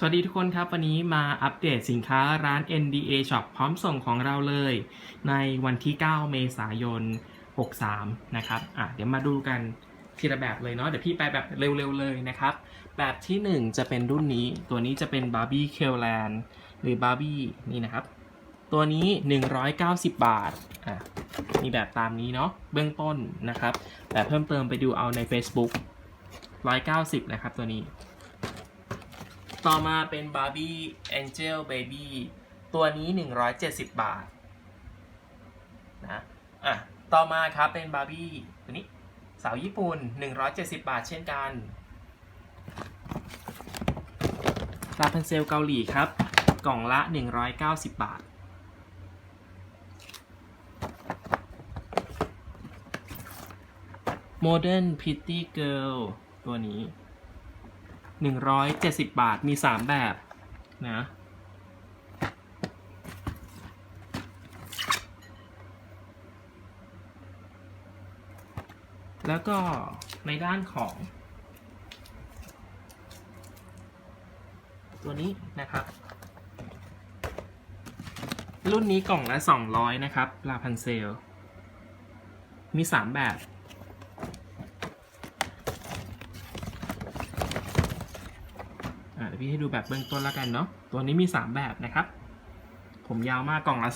สวัสดีทุกคนครับ วันนี้มาอัปเดตสินค้าร้าน NDA Shop พร้อมส่งของเราเลย ในวันที่ 9 เมษายน 63 นะครับอะเดี๋ยวมาดูกันทีละแบบเลยเนาะเดี๋ยวพี่ไปแบบเร็วๆเลยนะครับ แบบที่ 1 จะเป็นรุ่นนี้ ตัวนี้จะเป็น Barbie k e l l a n d หรือ Barbie นี่นะครับ ตัวนี้ 190 บาทอะมีแบบตามนี้เนาะเบื้องต้นนะครับ แต่เพิ่มเติมไปดูเอาใน Facebook 190 นะครับตัวนี้ ต่อมาเป็น Barbie Angel Baby ตัวนี้ 170 บาทนะอะต่อมาครับเป็น Barbie ตัวนี้สาวญี่ปุ่น 170 บาทเช่นกันลาพันเซลเกาหลีครับ กล่องละ 190 บาท Modern Pretty Girl ตัวนี้ 170 บาทมี 3 แบบนะแล้วก็ในด้านของ ตัวนี้นะครับ รุ่นนี้กล่องละ 200 นะครับลาพันเซล มี 3 แบบ อ่าเดี๋ ยวพี่ให้ดูแบบเบื้องต้นแล้วกันเนาะ ตัวนี้มี 3 แบบนะครับ ผมยาวมากกล่องละ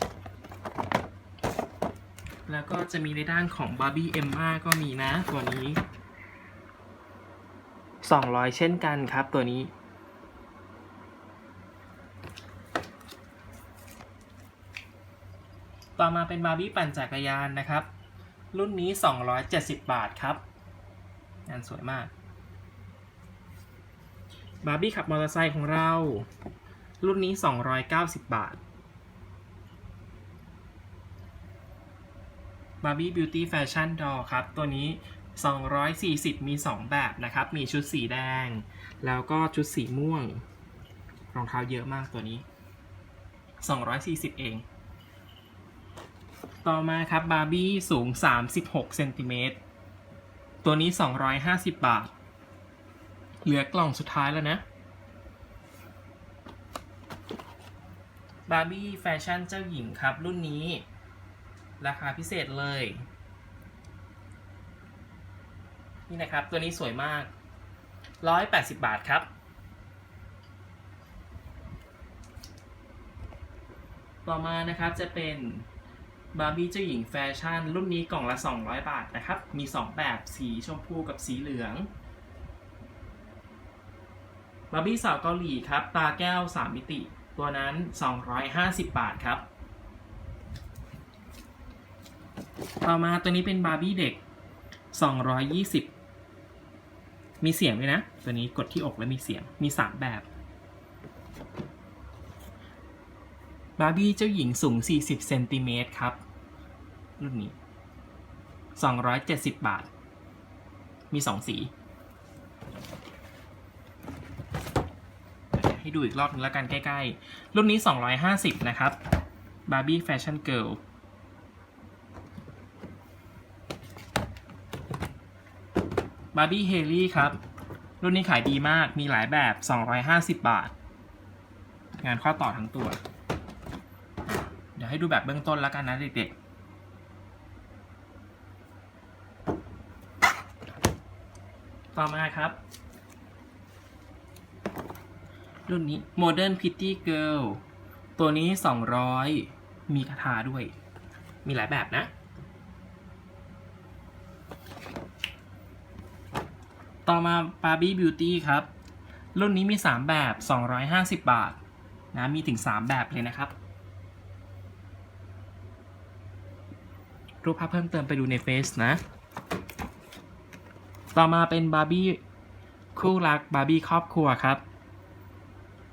200 แล้วก็จะมีในด้านของ Barbie m าก็มีนะ ตัวนี้ 200 เช่นกันครับตัวนี้ ต่อมาเป็น Barbie ปั่นจักรยานนะครับ รุ่นนี้ 270 บาทครับงานสวยมาก บาร์บี้ขับมอเตอร์ไซค์ของเรา รุ่นนี้ 290 บาท บาร์บี้บิวตี้แฟชั่นดอครับ ตัวนี้ 240 มี 2 แบบนะครับ มีชุดสีแดง แล้วก็ชุดสีม่วง รองเท้าเยอะมากตัวนี้ 240 เอง ต่อมาครับบาร์บี้สูง 36เซนติเมตร ตัวนี้ 250 บาท เหลือกล่องสุดท้ายแล้วนะบาร์บี้แฟชั่นเจ้าหญิงครับ รุ่นนี้ ราคาพิเศษเลย นี่นะครับ ตัวนี้สวยมาก 180 บาทครับ ต่อมานะครับจะเป็นบาร์บี้เจ้าหญิงแฟชั่น รุ่นนี้กล่องละ 200 บาทนะครับ มี 2 แบบสีชมพูกับสีเหลือง บาร์บี้สาวเกาหลีครับ ตาแก้ว 3 มิติ ตัวนั้น 250 บาทครับ ต่อมาตัวนี้เป็นบาร์บี้เด็ก 220 มีเสียงด้วยนะ ตัวนี้กดที่อกแล้วมีเสียง มี 3 แบบ บาร์บี้เจ้าหญิงสูง 40เซนติเมตรครับ รุ่นนี้ 270 บาท มี 2 สี ให้ดูอีกรอบนึงแล้วกันใกล้ๆ รุ่นนี้ 250 นะครับ Barbie Fashion Girl Barbie Haley ครับ รุ่นนี้ขายดีมากมีหลายแบบ 250 บาท งานข้อต่อทั้งตัว เดี๋ยวให้ดูแบบเบื้องต้นแล้วกันนะเด็กๆต่อมาครับ รุ่นนี้ Modern Pretty Girl ตัวนี้ 200 มีคาถาด้วย มีหลายแบบนะ ต่อมา Barbie Beauty ครับ รุ่นนี้มี 3 แบบ 250 บาท นะ มีถึง 3 แบบเลยนะครับ รูปภาพเพิ่มเติมไปดูในเฟซนะ ต่อมาเป็น Barbie คู่รัก Barbie ครอบครัวครับ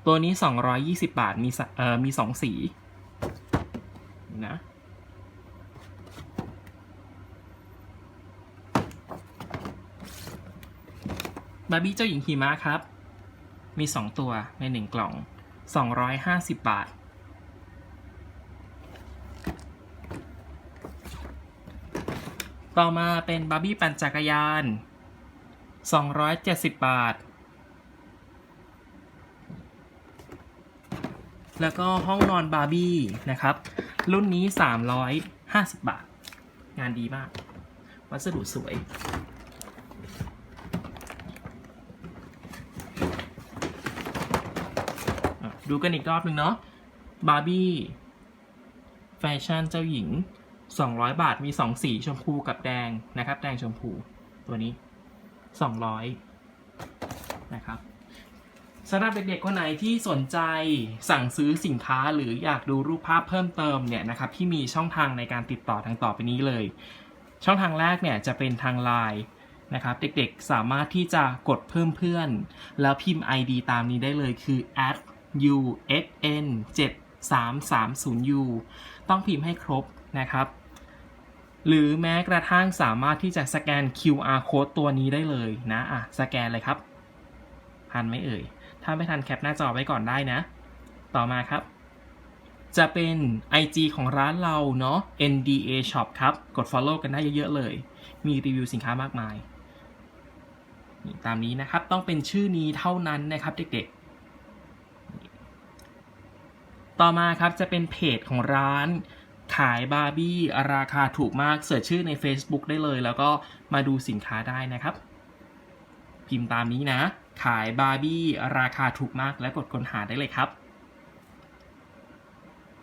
ตัวนี้ 220 บาท มีสเอ่อมี2สีนะ บาร์บี้เจ้าหญิงหิมะครับ มี 2 ตัวใน 1 กล่อง 250 บาท ต่อมาเป็นบาร์บี้ปั่นจักรยาน 270 บาท แล้วก็ห้องนอนบาร์บี้นะครับ รุ่นนี้ 350 บาท งานดีมาก วัสดุสวย ดูกันอีกรอบหนึ่งเนาะบาร์บี้แฟชั่นเจ้าหญิง 200 บาทมี 2 สีชมพูกับแดงนะครับ แดงชมพูตัวนี้ 200 นะครับ สำหรับเด็กๆคนไหนที่สนใจสั่งซื้อสินค้าหรืออยากดูรูปภาพเพิ่มเติมเนี่ยนะครับที่มีช่องทางในการติดต่อทางต่อไปนี้เลย ช่องทางแรกเนี่ยจะเป็นทาง Line นะครับเด็กๆสามารถที่จะกดเพิ่มเพื่อน แล้วพิมพ์ ID ตามนี้ได้เลยคือ at usn 7330u ต้องพิมพ์ให้ครบนะครับ หรือแม้กระทั่งสามารถที่จะสแกน QR code ตัวนี้ได้เลยนะอะสแกนเลยครับทันไหมเอ่ย ถ้าไม่ทันแคปหน้าจอไว้ก่อนได้นะ ต่อมาครับ จะเป็น IG ของร้านเราเนาะ NDA Shop ครับ กด follow กันได้เยอะๆเลย มีรีวิวสินค้ามากมาย ตามนี้นะครับ ต้องเป็นชื่อนี้เท่านั้นนะครับเด็กๆ ต่อมาครับจะเป็นเพจของร้านขายบาร์บี้ราคาถูกมากเสิร์ชชื่อใน Facebook ได้เลย แล้วก็มาดูสินค้าได้นะครับ พิมพ์ตามนี้นะ ขายบาร์บี้ราคาถูกมากและกดค้นหาได้เลยครับ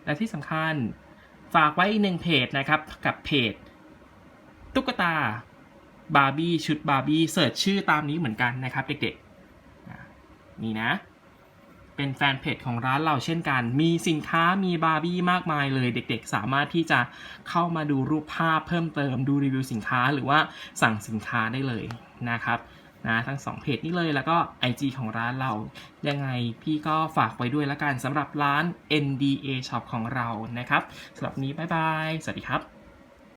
และที่สำคัญฝากไว้อีกหนึ่งเพจนะครับ กับเพจ ตุ๊กตาบาร์บี้ชุดบาร์บี้เสิร์ชชื่อตามนี้เหมือนกันนะครับเด็กๆนี่นะ เป็นแฟนเพจของร้านเราเช่นกัน มีสินค้ามีบาร์บี้มากมายเลยเด็กๆ สามารถที่จะเข้ามาดูรูปภาพเพิ่มเติมดูรีวิวสินค้าหรือว่าสั่งสินค้าได้เลยนะครับ นะทั้งสองเพจนี้เลยแล้วก็ IG ของร้านเรา ยังไงพี่ก็ฝากไว้ด้วยละกันสำหรับร้าน NDA Shop ของเรานะครับสำหรับนนี้บ๊ายบาย สวัสดีครับ